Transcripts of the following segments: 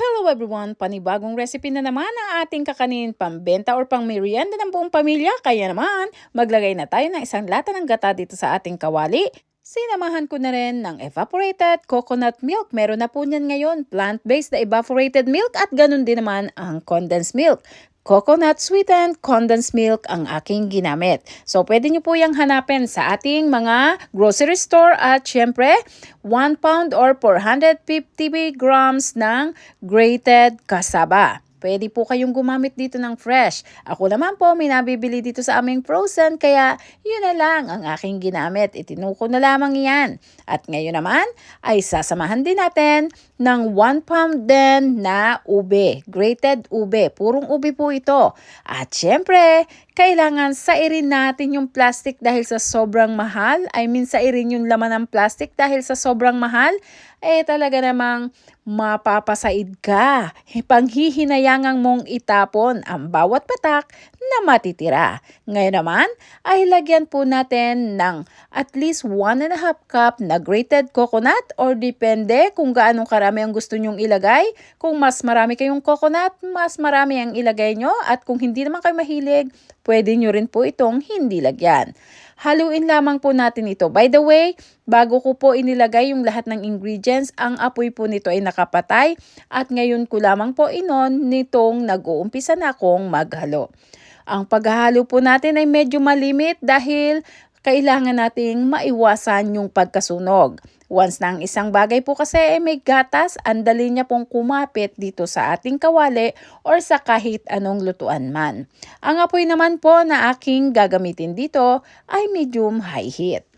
Hello everyone! Panibagong recipe na naman ang ating kakanin pambenta or pang merienda ng buong pamilya. Kaya naman, maglagay na tayo ng isang lata ng gata dito sa ating kawali. Sinamahan ko na rin ng evaporated coconut milk. Meron na po niyan ngayon, plant-based na evaporated milk at ganun din naman ang condensed milk. Coconut sweetened condensed milk ang aking ginamit. So, pwede nyo po yung hanapin sa ating mga grocery store at syempre, 1 pound or 450 grams ng grated cassava. Pwede po kayong gumamit dito ng fresh. Ako naman po, may nabibili dito sa aming frozen, kaya yun na lang ang aking ginamit. Itinuko na lamang yan. At ngayon naman, ay sasamahan din natin ng 1 pound din na ube. Grated ube. Purong ube po ito. At syempre, kailangan sairin natin yung plastic dahil sa sobrang mahal. I mean, sairin yung laman ng plastic dahil sa sobrang mahal. Eh talaga namang mapapasaid ka. Panghihinayangang mong itapon ang bawat patak na matitira. Ngayon naman ay lagyan po natin ng at least 1 and a half cup na grated coconut or depende kung gaano karami ang gusto nyong ilagay. Kung mas marami kayong coconut, mas marami ang ilagay nyo at kung hindi naman kayo mahilig, pwede nyo rin po itong hindi lagyan. Haluin lamang po natin ito. By the way, bago ko po inilagay yung lahat ng ingredients, ang apoy po nito ay nakapatay at ngayon ko lamang po inon nitong nag-uumpisa na akong maghalo. Ang paghahalo po natin ay medyo malimit dahil kailangan nating maiwasan yung pagkasunog. Once na ang isang bagay po kasi ay may gatas, andali niya pong kumapit dito sa ating kawali or sa kahit anong lutuan man. Ang apoy naman po na aking gagamitin dito ay medium high heat.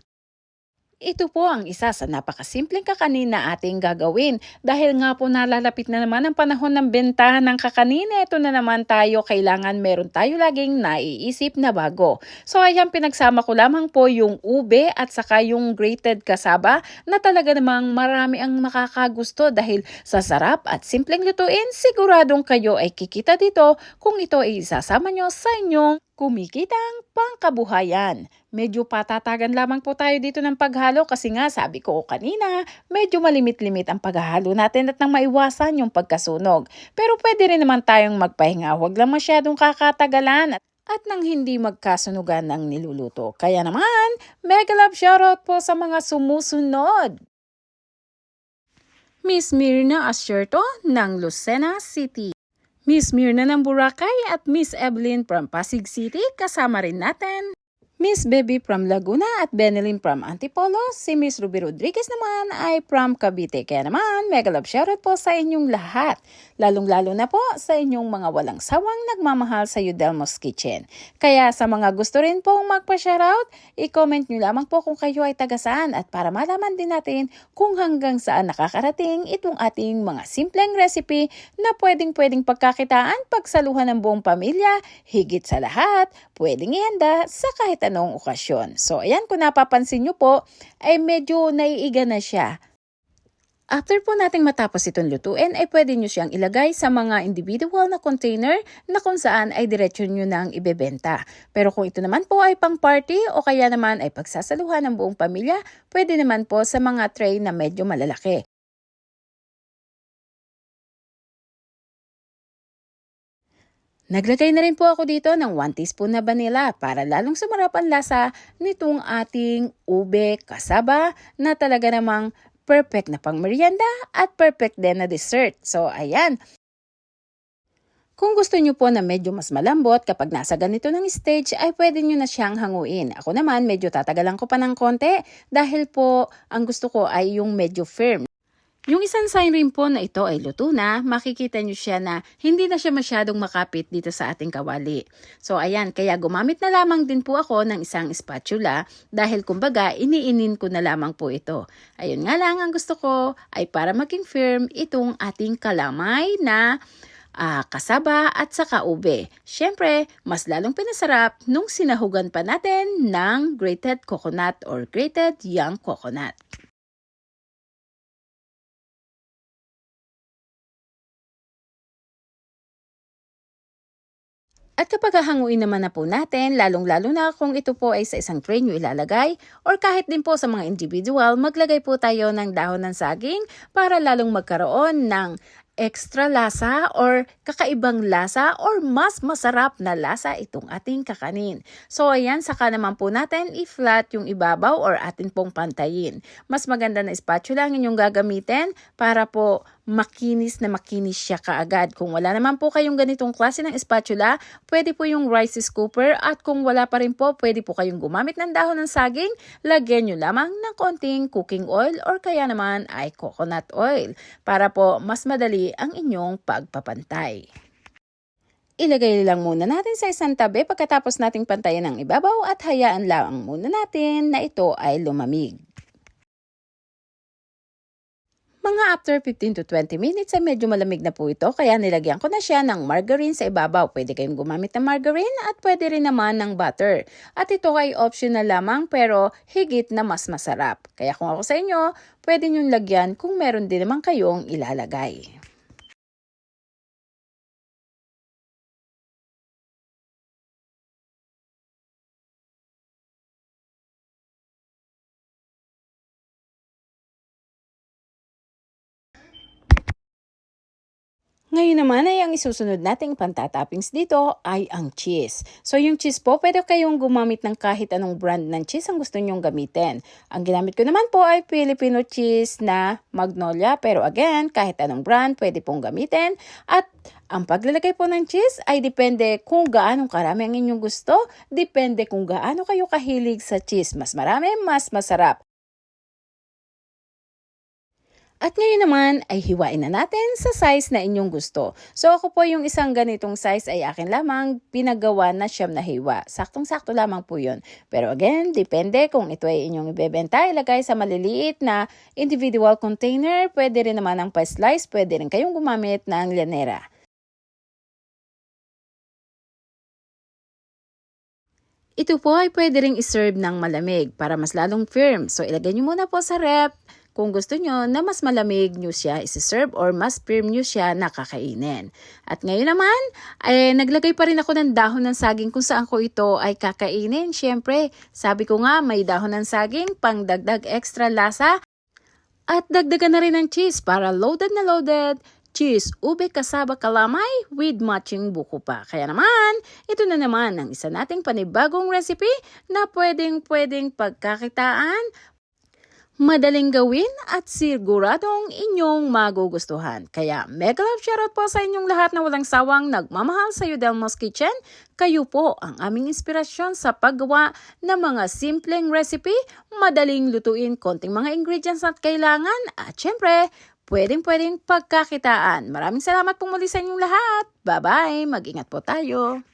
Ito po ang isa sa napakasimpleng kakanin na ating gagawin. Dahil nga po nalalapit na naman ang panahon ng bentahan ng kakanin, ito na naman tayo kailangan meron tayo laging naiisip na bago. So ayan, pinagsama ko lamang po yung ube at saka yung grated cassava na talaga namang marami ang makakagusto dahil sa sarap at simpleng lutuin, siguradong kayo ay kikita dito kung ito ay isasama nyo sa inyong kumikitang pangkabuhayan. Medyo patatagan lamang po tayo dito ng paghalo kasi nga sabi ko kanina, medyo malimit-limit ang paghahalo natin at nang maiwasan yung pagkasunog. Pero pwede rin naman tayong magpahinga, huwag lang masyadong kakatagalan at at nang hindi magkasunugan ng niluluto. Kaya naman, mega love shoutout po sa mga sumusunod. Miss Mirna Ascerto ng Lucena City. Miss Mirna ng Boracay at Miss Evelyn from Pasig City kasama rin natin. Miss Baby from Laguna at Benelin from Antipolo. Si Miss Ruby Rodriguez naman ay from Cavite. Kaya naman, mega love shoutout po sa inyong lahat. Lalong-lalo na po sa inyong mga walang sawang nagmamahal sa Udelmos Kitchen. Kaya sa mga gusto rin pong magpa-shoutout, i-comment nyo lamang po kung kayo ay tagasaan at para malaman din natin kung hanggang saan nakakarating itong ating mga simpleng recipe na pwedeng-pwedeng pagkakitaan, pagsaluhan ng buong pamilya, higit sa lahat, pwedeng ihanda sa kahit anong okasyon. So, ayan, kung napapansin nyo po, ay medyo naiiga na siya. After po nating matapos itong lutuin, ay pwede nyo siyang ilagay sa mga individual na container na kung saan ay diretsyo nyo nang ibebenta. Pero kung ito naman po ay pang party o kaya naman ay pagsasaluhan ng buong pamilya, pwede naman po sa mga tray na medyo malalaki. Naglagay na rin po ako dito ng 1 teaspoon na vanilla para lalong sumarap ang lasa nitong ating ube kasaba na talaga namang perfect na pang merienda at perfect din na dessert. So, ayan. Kung gusto nyo po na medyo mas malambot kapag nasa ganito ng stage ay pwede nyo na siyang hanguin. Ako naman medyo tatagalan ko pa ng konti dahil po ang gusto ko ay yung medyo firm. Yung isang sign rin po na ito ay luto na, makikita nyo siya na hindi na siya masyadong makapit dito sa ating kawali. So ayan, kaya gumamit na lamang din po ako ng isang spatula dahil kumbaga iniinin ko na lamang po ito. Ayun nga lang, ang gusto ko ay para maging firm itong ating kalamay na uh, kasaba at saka ube. Siyempre, mas lalong pinasarap nung sinahugan pa natin ng grated coconut or grated young coconut. At kapag hahanguin naman na po natin, lalong-lalo na kung ito po ay sa isang tray nyo ilalagay, or kahit din po sa mga individual, maglagay po tayo ng dahon ng saging para lalong magkaroon ng extra lasa or kakaibang lasa or mas masarap na lasa itong ating kakanin. So ayan, saka naman po natin i-flat yung ibabaw or atin pong pantayin. Mas maganda na spatula ang inyong gagamitin para po makinis na makinis siya kaagad. Kung wala naman po kayong ganitong klase ng spatula, pwede po yung rice scooper at kung wala pa rin po, pwede po kayong gumamit ng dahon ng saging, lagyan nyo lamang ng konting cooking oil or kaya naman ay coconut oil para po mas madali ang inyong pagpapantay. Ilagay lang muna natin sa isang tabi pagkatapos nating pantayan ang ibabaw at hayaan lang muna natin na ito ay lumamig. Mga after 15 to 20 minutes ay medyo malamig na po ito kaya nilagyan ko na siya ng margarine sa ibabaw. Pwede kayong gumamit ng margarine at pwede rin naman ng butter. At ito ay optional lamang pero higit na mas masarap. Kaya kung ako sa inyo, pwede nyo lagyan kung meron din naman kayong ilalagay. Ngayon naman ay ang isusunod nating pantatoppings dito ay ang cheese. So yung cheese po, pwede kayong gumamit ng kahit anong brand ng cheese ang gusto nyong gamitin. Ang ginamit ko naman po ay Filipino cheese na Magnolia. Pero again, kahit anong brand pwede pong gamitin. At ang paglalagay po ng cheese ay depende kung gaano karami ang inyong gusto. Depende kung gaano kayo kahilig sa cheese. Mas marami, mas masarap. At ngayon naman ay hiwain na natin sa size na inyong gusto. So ako po yung isang ganitong size ay akin lamang pinagawa na siyam na hiwa. Saktong-sakto lamang po yun. Pero again, depende kung ito ay inyong ibebenta, ilagay sa maliliit na individual container. Pwede rin naman ang pa-slice, pwede rin kayong gumamit ng llanera. Ito po ay pwede ring iserve ng malamig para mas lalong firm. So ilagay nyo muna po sa rep kung gusto nyo na mas malamig nyo siya isi-serve or mas firm nyo siya nakakainin. At ngayon naman, ay naglagay pa rin ako ng dahon ng saging kung saan ko ito ay kakainin. Siyempre, sabi ko nga may dahon ng saging pang dagdag extra lasa. At dagdagan na rin ng cheese para loaded na loaded cheese, ube kasaba kalamay with matching buko pa. Kaya naman, ito na naman ang isa nating panibagong recipe na pwedeng pwedeng pagkakitaan madaling gawin at siguradong inyong magugustuhan. Kaya mega love shoutout po sa inyong lahat na walang sawang nagmamahal sa Udelmo's Kitchen. Kayo po ang aming inspirasyon sa paggawa ng mga simpleng recipe, madaling lutuin, konting mga ingredients at kailangan, at syempre, pwedeng-pwedeng pagkakitaan. Maraming salamat po muli sa inyong lahat. Bye-bye! Mag-ingat po tayo!